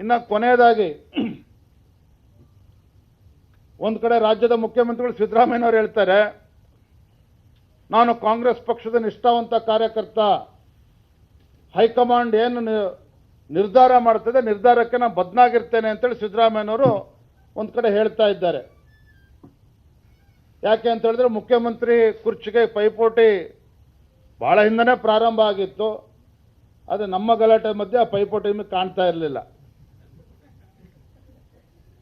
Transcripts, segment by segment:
ಇನ್ನು ಕೊನೆಯದಾಗಿ ಒಂದು ಕಡೆ ರಾಜ್ಯದ ಮುಖ್ಯಮಂತ್ರಿಗಳು ಸಿದ್ದರಾಮಯ್ಯನವರು ಹೇಳ್ತಾರೆ, ನಾನು ಕಾಂಗ್ರೆಸ್ ಪಕ್ಷದ ನಿಷ್ಠಾವಂತ ಕಾರ್ಯಕರ್ತ, ಹೈಕಮಾಂಡ್ ಏನು ನಿರ್ಧಾರ ಮಾಡ್ತದೆ, ನಿರ್ಧಾರಕ್ಕೆ ನಾನು ಬದ್ನಾಗಿರ್ತೇನೆ ಅಂತೇಳಿ ಸಿದ್ದರಾಮಯ್ಯನವರು ಒಂದು ಕಡೆ ಹೇಳ್ತಾ ಇದ್ದಾರೆ. ಯಾಕೆ ಅಂತ ಹೇಳಿದ್ರೆ ಮುಖ್ಯಮಂತ್ರಿ ಕುರ್ಚಿಗೆ ಪೈಪೋಟಿ ಭಾಳ ಹಿಂದನೇ ಪ್ರಾರಂಭ ಆಗಿತ್ತು ಆದರೆ ನಮ್ಮ ಗಲಾಟೆ ಮಧ್ಯೆ ಆ ಪೈಪೋಟಿ ಕಾಣ್ತಾ ಇರಲಿಲ್ಲ.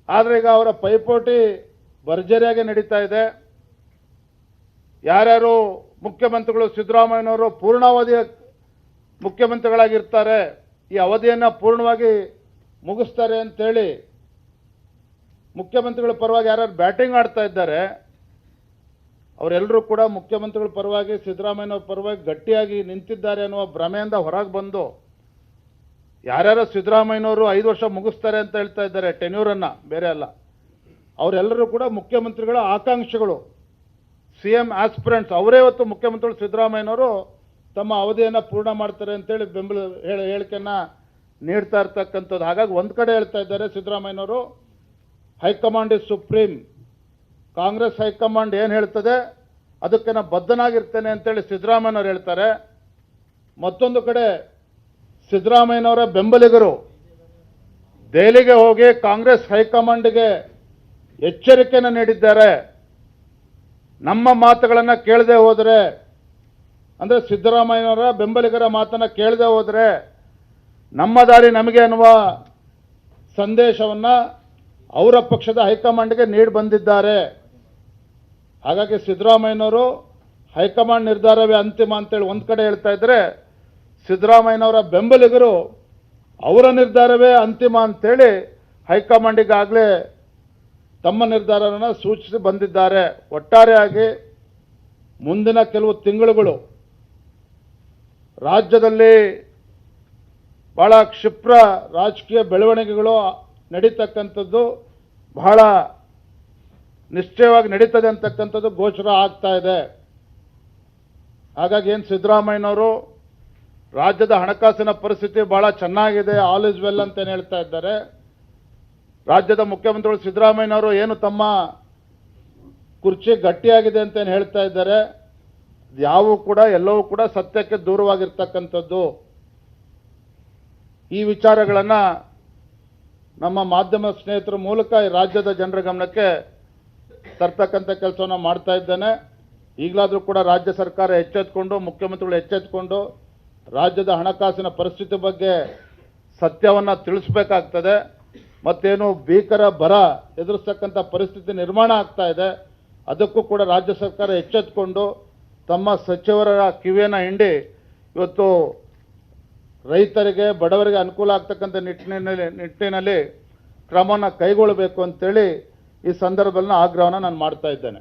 ಆದರೆ ಈಗ ಅವರ ಪೈಪೋಟಿ ಭರ್ಜರಿಯಾಗಿ ನಡೀತಾ ಇದೆ. ಯಾರ್ಯಾರು ಮುಖ್ಯಮಂತ್ರಿಗಳು ಸಿದ್ದರಾಮಯ್ಯನವರು ಪೂರ್ಣಾವಧಿಯ ಮುಖ್ಯಮಂತ್ರಿಗಳಾಗಿರ್ತಾರೆ, ಈ ಅವಧಿಯನ್ನು ಪೂರ್ಣವಾಗಿ ಮುಗಿಸ್ತಾರೆ ಅಂತೇಳಿ ಮುಖ್ಯಮಂತ್ರಿಗಳ ಪರವಾಗಿ ಯಾರ್ಯಾರು ಬ್ಯಾಟಿಂಗ್ ಆಡ್ತಾ ಇದ್ದಾರೆ, ಅವರೆಲ್ಲರೂ ಕೂಡ ಮುಖ್ಯಮಂತ್ರಿಗಳ ಪರವಾಗಿ, ಸಿದ್ದರಾಮಯ್ಯನವ್ರ ಪರವಾಗಿ ಗಟ್ಟಿಯಾಗಿ ನಿಂತಿದ್ದಾರೆ ಅನ್ನುವ ಭ್ರಮೆಯಿಂದ ಹೊರಗೆ ಬಂದು ಯಾರ್ಯಾರೋ ಸಿದ್ದರಾಮಯ್ಯನವರು ಐದು ವರ್ಷ ಮುಗಿಸ್ತಾರೆ ಅಂತ ಹೇಳ್ತಾ ಇದ್ದಾರೆ, ಟೆನ್ಯೂರನ್ನು, ಬೇರೆ ಅಲ್ಲ. ಅವರೆಲ್ಲರೂ ಕೂಡ ಮುಖ್ಯಮಂತ್ರಿಗಳ ಆಕಾಂಕ್ಷಿಗಳು. ಸಿ ಎಂ ಆಸ್ಪಿರೆಂಟ್ಸ್, ಅವರೇ ಇವತ್ತು ಮುಖ್ಯಮಂತ್ರಿಗಳು ಸಿದ್ದರಾಮಯ್ಯನವರು ತಮ್ಮ ಅವಧಿಯನ್ನು ಪೂರ್ಣ ಮಾಡ್ತಾರೆ ಅಂತೇಳಿ ಬೆಂಬಲ ಹೇಳಿ, ಹೇಳಿಕೆಯನ್ನು ನೀಡ್ತಾ ಇರ್ತಕ್ಕಂಥದ್ದು. ಹಾಗಾಗಿ ಒಂದು ಕಡೆ ಹೇಳ್ತಾ ಇದ್ದಾರೆ ಸಿದ್ದರಾಮಯ್ಯನವರು, high command is supreme. Congress high command ಏನು ಹೇಳ್ತದೆ? ಅದಕ್ಕೆ ನಾನು ಬದ್ಧನಾಗಿರ್ತೇನೆ ಅಂತೇಳಿ ಸಿದ್ದರಾಮಯ್ಯನವ್ರು ಹೇಳ್ತಾರೆ. ಮತ್ತೊಂದು ಕಡೆ ಸಿದ್ದರಾಮಯ್ಯನವರ ಬೆಂಬಲಿಗರು ದೆಹಲಿಗೆ ಹೋಗಿ ಕಾಂಗ್ರೆಸ್ ಹೈಕಮಾಂಡ್ಗೆ ಎಚ್ಚರಿಕೆಯನ್ನು ನೀಡಿದ್ದಾರೆ. ನಮ್ಮ ಮಾತುಗಳನ್ನು ಕೇಳದೆ ಹೋದರೆ, ಅಂದರೆ ಸಿದ್ದರಾಮಯ್ಯನವರ ಬೆಂಬಲಿಗರ ಮಾತನ್ನು ಕೇಳದೆ ಹೋದರೆ ನಮ್ಮ ದಾರಿ ನಮಗೆ ಅನ್ನುವ ಸಂದೇಶವನ್ನು ಅವರ ಪಕ್ಷದ ಹೈಕಮಾಂಡ್ಗೆ ನೀಡಿ ಬಂದಿದ್ದಾರೆ. ಹಾಗಾಗಿ ಸಿದ್ದರಾಮಯ್ಯನವರು ಹೈಕಮಾಂಡ್ ನಿರ್ಧಾರವೇ ಅಂತಿಮ ಅಂತೇಳಿ ಒಂದು ಕಡೆ ಹೇಳ್ತಾ ಇದ್ದರೆ ಸಿದ್ದರಾಮಯ್ಯನವರ ಬೆಂಬಲಿಗರು ಅವರ ನಿರ್ಧಾರವೇ ಅಂತಿಮ ಅಂತೇಳಿ ಹೈಕಮಾಂಡಿಗಾಗಲೇ ತಮ್ಮ ನಿರ್ಧಾರವನ್ನು ಸೂಚಿಸಿ ಬಂದಿದ್ದಾರೆ. ಒಟ್ಟಾರೆಯಾಗಿ ಮುಂದಿನ ಕೆಲವು ತಿಂಗಳುಗಳು ರಾಜ್ಯದಲ್ಲಿ ಬಹಳ ಕ್ಷಿಪ್ರ ರಾಜಕೀಯ ಬೆಳವಣಿಗೆಗಳು ನಡೀತಕ್ಕಂಥದ್ದು ಬಹಳ ನಿಶ್ಚಯವಾಗಿ ನಡೀತದೆ ಅಂತಕ್ಕಂಥದ್ದು ಗೋಚರ ಆಗ್ತಾ ಇದೆ. ಹಾಗಾಗಿ ಏನು ಸಿದ್ದರಾಮಯ್ಯನವರು ರಾಜ್ಯದ ಹಣಕಾಸಿನ ಪರಿಸ್ಥಿತಿ ಬಹಳ ಚೆನ್ನಾಗಿದೆ ಆಲ್ ಇಸ್ ವೆಲ್ ಅಂತ ಏನ್ ಹೇಳ್ತಾ ಇದ್ದಾರೆ. ರಾಜ್ಯದ ಮುಖ್ಯಮಂತ್ರಿಗಳು ಸಿದ್ದರಾಮಯ್ಯನವರು ಏನು ತಮ್ಮ ಕುರ್ಚಿ ಗಟ್ಟಿಯಾಗಿದೆ ಅಂತ ಏನು ಹೇಳ್ತಾ ಇದ್ದಾರೆ. ಯಾವೂ ಕೂಡ, ಎಲ್ಲವೂ ಕೂಡ ಸತ್ಯಕ್ಕೆ ದೂರವಾಗಿರ್ತಕ್ಕಂಥದ್ದು. ಈ ವಿಚಾರಗಳನ್ನು ನಮ್ಮ ಮಾಧ್ಯಮ ಸ್ನೇಹಿತರ ಮೂಲಕ ರಾಜ್ಯದ ಜನರ ಗಮನಕ್ಕೆ ತರ್ತಕ್ಕಂಥ ಕೆಲಸವನ್ನು ಮಾಡ್ತಾ ಇದ್ದೇನೆ. ಈಗಲಾದರೂ ಕೂಡ ರಾಜ್ಯ ಸರ್ಕಾರ ಎಚ್ಚೆತ್ಕೊಂಡು, ಮುಖ್ಯಮಂತ್ರಿಗಳು ಎಚ್ಚೆತ್ಕೊಂಡು ರಾಜ್ಯದ ಹಣಕಾಸಿನ ಪರಿಸ್ಥಿತಿ ಬಗ್ಗೆ ಸತ್ಯವನ್ನು ತಿಳಿಸ್ಬೇಕಾಗ್ತದೆ. ಮತ್ತೇನು ಭೀಕರ ಬರ ಎದುರಿಸ್ತಕ್ಕಂಥ ಪರಿಸ್ಥಿತಿ ನಿರ್ಮಾಣ ಆಗ್ತಾ ಇದೆ. ಅದಕ್ಕೂ ಕೂಡ ರಾಜ್ಯ ಸರ್ಕಾರ ಎಚ್ಚೆತ್ಕೊಂಡು ತಮ್ಮ ಸಚಿವರ ಕಿವಿಯನ್ನು ಹಿಂಡಿ ಇವತ್ತು ರೈತರಿಗೆ, ಬಡವರಿಗೆ ಅನುಕೂಲ ಆಗ್ತಕ್ಕಂಥ ನಿಟ್ಟಿನಲ್ಲಿ ನಿಟ್ಟಿನಲ್ಲಿ ಕ್ರಮವನ್ನು ಕೈಗೊಳ್ಳಬೇಕು ಅಂತೇಳಿ ಈ ಸಂದರ್ಭದಲ್ಲಿ ಆಗ್ರಹವನ್ನು ನಾನು ಮಾಡ್ತಾ ಇದ್ದೇನೆ.